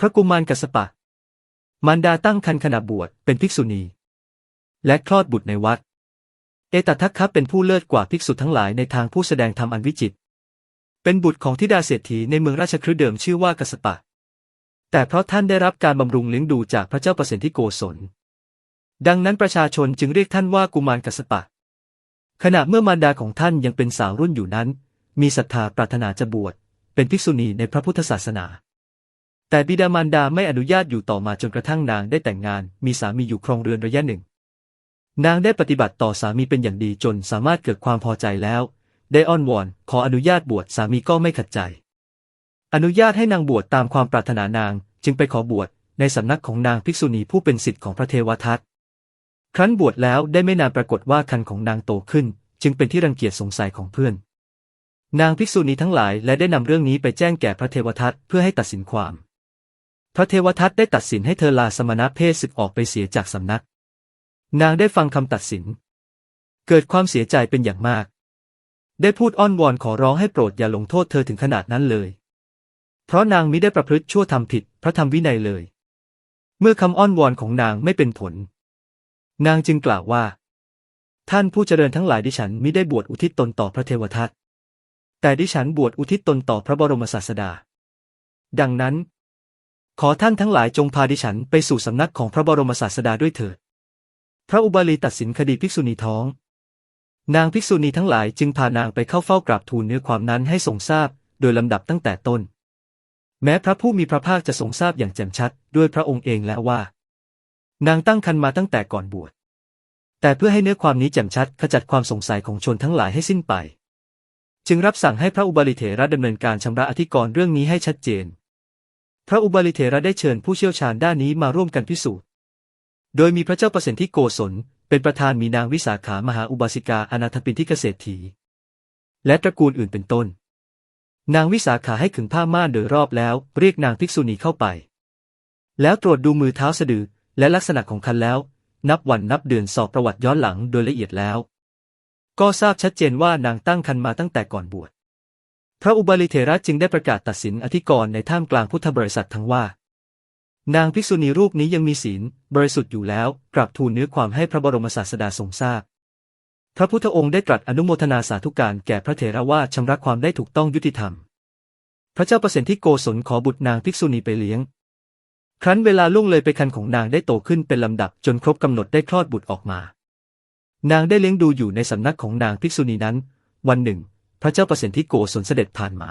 พระกุมารกัสปะ มารดาตั้งครรภ์ขณะบวชเป็นภิกษุณี และคลอดบุตรในวัด เอตทัคคะเป็นผู้เลิศกว่าภิกษุทั้งหลายในทางผู้แสดงธรรมอันวิจิตรเป็นบุตรของธิดาเศรษฐีในเมืองราชคฤห์เดิมชื่อว่ากัสปะ แต่เพราะท่านได้รับการบำรุงเลี้ยงดูจากพระเจ้าประสิทธิโกศล ดังนั้นประชาชนจึงเรียกท่านว่ากุมารกัสสปะ ขณะเมื่อมารดาของท่านยังเป็นสาวรุ่นอยู่นั้น มีศรัทธาปรารถนาจะบวชเป็นภิกษุณีในพระพุทธศาสนา แต่บิดามารดาไม่อนุญาตอยู่ต่อมาจนกระทั่งนางได้แต่งงาน มีสามีอยู่ครองเรือนระยะหนึ่ง นางได้ปฏิบัติต่อสามีเป็นอย่างดีจนสามารถเกิดความพอใจแล้ว ได้อ้อนวอนขออนุญาตบวชสามีก็ไม่ขัดใจ อนุญาตให้นางบวชตามความปรารถนานางจึงไปขอบวชในสำนักของนางภิกษุณีผู้เป็นศิษย์ของพระเทวทัตครั้นบวชแล้วได้ไม่นานปรากฏว่าคันของนางโตขึ้น จึงเป็นที่รังเกียจสงสัยของเพื่อน นางภิกษุณีทั้งหลายและได้นำเรื่องนี้ไปแจ้งแก่พระเทวทัตเพื่อให้ตัดสินความ พระเทวทัตได้ตัดสินให้เธอลาสมณเพศศึกออกไปเสียจากสำนัก นางได้ฟังคำตัดสิน เกิดความเสียใจเป็นอย่างมาก ได้พูดอ้อนวอนขอร้องให้โปรดอย่าลงโทษเธอถึงขนาดนั้นเลย เพราะนางมิได้ประพฤติชั่วทำผิดพระธรรมวินัยเลย เมื่อคำอ้อนวอนของนางไม่เป็นผล นางจึงกล่าวว่า ท่านผู้เจริญทั้งหลายดิฉันมิได้บวชอุทิศตนต่อพระเทวทัตแต่ดิฉันบวชอุทิศตนต่อพระบรมศาสดา ดังนั้น ขอท่านทั้งหลายจงพาดิฉันไปสู่สำนักของพระบรมศาสดาด้วยเถิด พระอุบาลีตัดสินคดีภิกษุณีท้อง นางภิกษุณีทั้งหลายจึงพานางไปเข้าเฝ้ากราบทูลเนื้อความนั้นให้ทรงทราบ โดยลำดับตั้งแต่ต้น แม้พระผู้มีพระภาคจะทรงทราบอย่างแจ่มชัด ด้วยพระองค์เองแล้วว่า นางตั้งครรภ์มาตั้งแต่ก่อนบวช แต่เพื่อให้เนื้อความนี้แจ่มชัดขจัดความสงสัยของชนทั้งหลายให้สิ้นไป จึงรับสั่งให้พระอุบาลิเถระดำเนินการชำระอธิกรณ์เรื่องนี้ให้ชัดเจน พระอุบาลิเถระได้เชิญผู้เชี่ยวชาญด้านนี้มาร่วมกันพิสูจน์ โดยมีพระเจ้าประสิทธิโกศล เป็นประธานมีนางวิสาขามหาอุบาสิกาอนาถปินทิกเศรษฐีและตระกูลอื่นเป็นต้น นางวิสาขาให้ขึงผ้าม่านโดยรอบแล้ว เรียกนางภิกษุณีเข้าไป แล้วตรวจดูมือเท้าสะดือและลักษณะของคันแล้ว นับวันนับเดือนสอบประวัติย้อนหลังโดยละเอียดแล้ว ก็ทราบชัดเจนว่านางตั้งครรภ์มาตั้งแต่ก่อนบวช ระอุบาลิเถระจึงได้ประกาศตัดสินอธิกรณ์ในท่ามกลางพุทธบริษัททั้งว่า นางภิกษุณีรูปนี้ยังมีศีลบริสุทธิ์อยู่แล้วกราบทูลเนื้อความให้พระบรมศาสดาทรงทราบพระพุทธองค์ได้ตรัสอนุโมทนาสาธุการแก่พระเถระว่าชำระความได้ถูกต้องยุติธรรม พระเจ้าประสิทธิโกศลขอบุตรนางภิกษุณีไปเลี้ยง ครั้นเวลาล่วงเลยไปคันของนางได้โตขึ้นเป็นลำดับจนครบกำหนดได้คลอดบุตรออกมา นางได้เลี้ยงดูอยู่ในสำนักของนางภิกษุณีนั้น วันหนึ่ง พระเจ้าประสิทธิโกศลเสด็จผ่านมา